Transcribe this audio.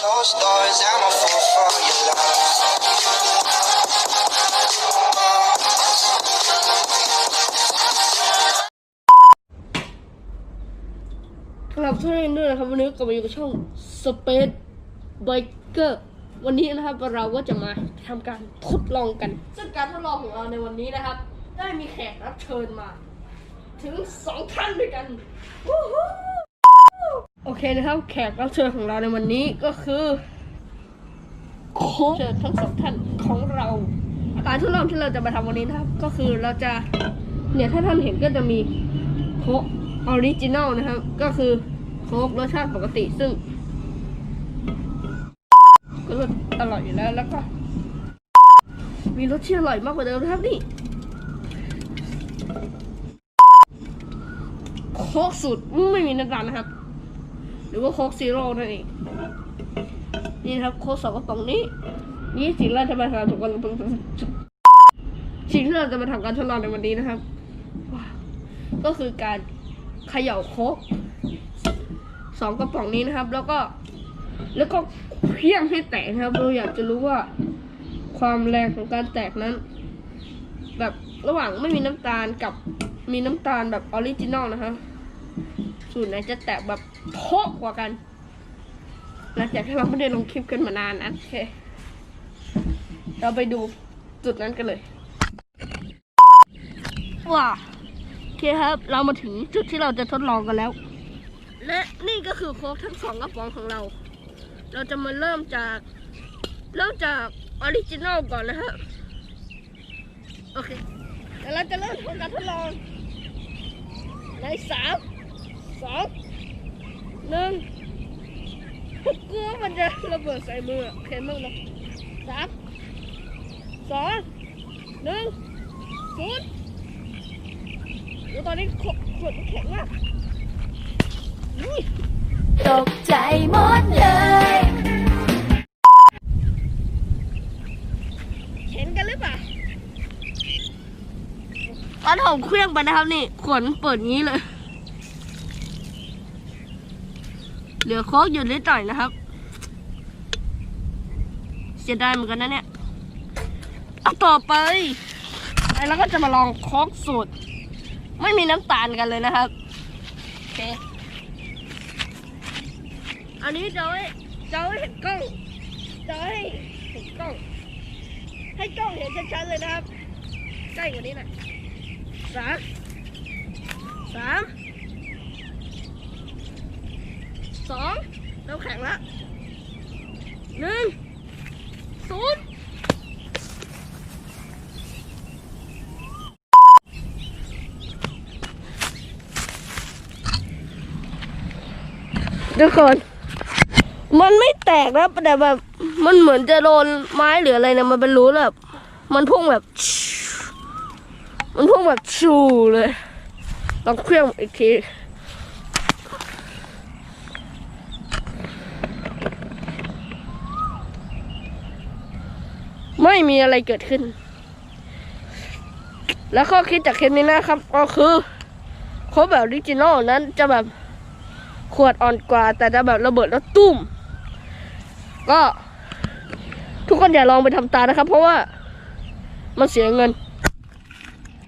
Closed doors, I'm a fool for your love. ครับทุกท่านด้วยนะครับวันนี้กลับมาอยู่กับช่อง Space Biker วันนี้นะครับเราก็จะมาทำการทดลองกัน ซึ่งการทดลองของเราในวันนี้นะครับ ได้มีแขกรับเชิญมา ถึงสองท่านด้วยกันวู้ฮู้ อเคนะครับ แขกรับเชิญของเราในวันนี้ก็คือโค้ชเชิญทั้งสองท่านของเรา การทดลองที่เราจะมาทำวันนี้นะครับ ก็คือเราจะเนี่ยถ้าท่านเห็นก็จะมีโค้กออริจินอลนะครับ ก็คือโค้กรสชาติปกติซึ่ง ก็รสอร่อยอยู่แล้วแล้วก็ มีรสที่อร่อยมากกว่าเดิมนะครับนี่โค้กสูตรไม่มีน้ำตาลนะครับ หรือว่าโค้กซีโร่นั่นเอง นี่นะครับโค้กสองกระป๋องนี้ นี่สิ่งที่เราจะมาทำทุกคนสิ่งที่เราจะมาทำการทดลองในวันนี้นะครับ ก็คือการเขย่าโคกสองกระป๋องนี้นะครับ แล้วก็ แล้วก็เพี้ยงให้แตกนะครับ เราอยากจะรู้ว่าความแรงของการแตกนั้น แบบระหว่างไม่มีน้ำตาลกับมีน้ำตาลแบบออริจินอลนะครับ สูตรไหนจะแตกแบบโพกกว่ากันหลังจากที่เราไม่ได้ลงคลิปกันมานานนะโอเค เราไปดูจุดนั้นกันเลยว้าโอเคครับ เรามาถึงจุดที่เราจะทดลองกันแล้ว และนี่ก็คือโค้กทั้งสองกระป๋องของเรา เราจะมาเริ่มจากเริ่มจากออริจินอลก่อนนะฮะโอเคเดี๋ยวเราจะเริ่มทำการทดลองในสาม สองหนึ่งกลัวมันจะระเบิดใส่มือโอเคมึงนะสามสองหนึ่งศูนย์โอ้ตอนนี้ขวดขวดมันแข็งมากนี่ตกใจหมดเลยเห็นกันหรือเปล่าตอนผมเคลื่องไปนะครับนี่ขวดมันเปิดงี้เลย เหลือโค้กอยู่นิดหน่อยนะครับเสียดายเหมือนกันนะเนี่ยเอาต่อไปไอ้เราก็จะมาลองโค้กสูตร ไม่มีน้ำตาลกันเลยนะครับโอเคอันนี้จะให้จะให้เห็นกล้องจะให้เห็นกล้อง ให้กล้องเห็นชัดๆเลยนะครับใกล้กว่านี้หน่อยสามสาม สองเราแข็งละหนึ่งศูนย์ทุกคน มันไม่แตกนะแต่แบบ มันเหมือนจะโดนไม้หรืออะไรเนี่ยมันเป็นรูแบบ มันพุ่งแบบ มันพุ่งแบบชูเลยลองเครื่องอีกที ไม่มีอะไรเกิดขึ้น แล้วข้อคิดจากเคสนี้นะครับ ก็คือโคบแบบออริจินอลนั้นจะแบบขวดอ่อนกว่า แต่จะแบบระเบิดแล้วตุ้ม ก็ทุกคนอย่าลองไปทำตานะครับ เพราะว่ามันเสียเงิน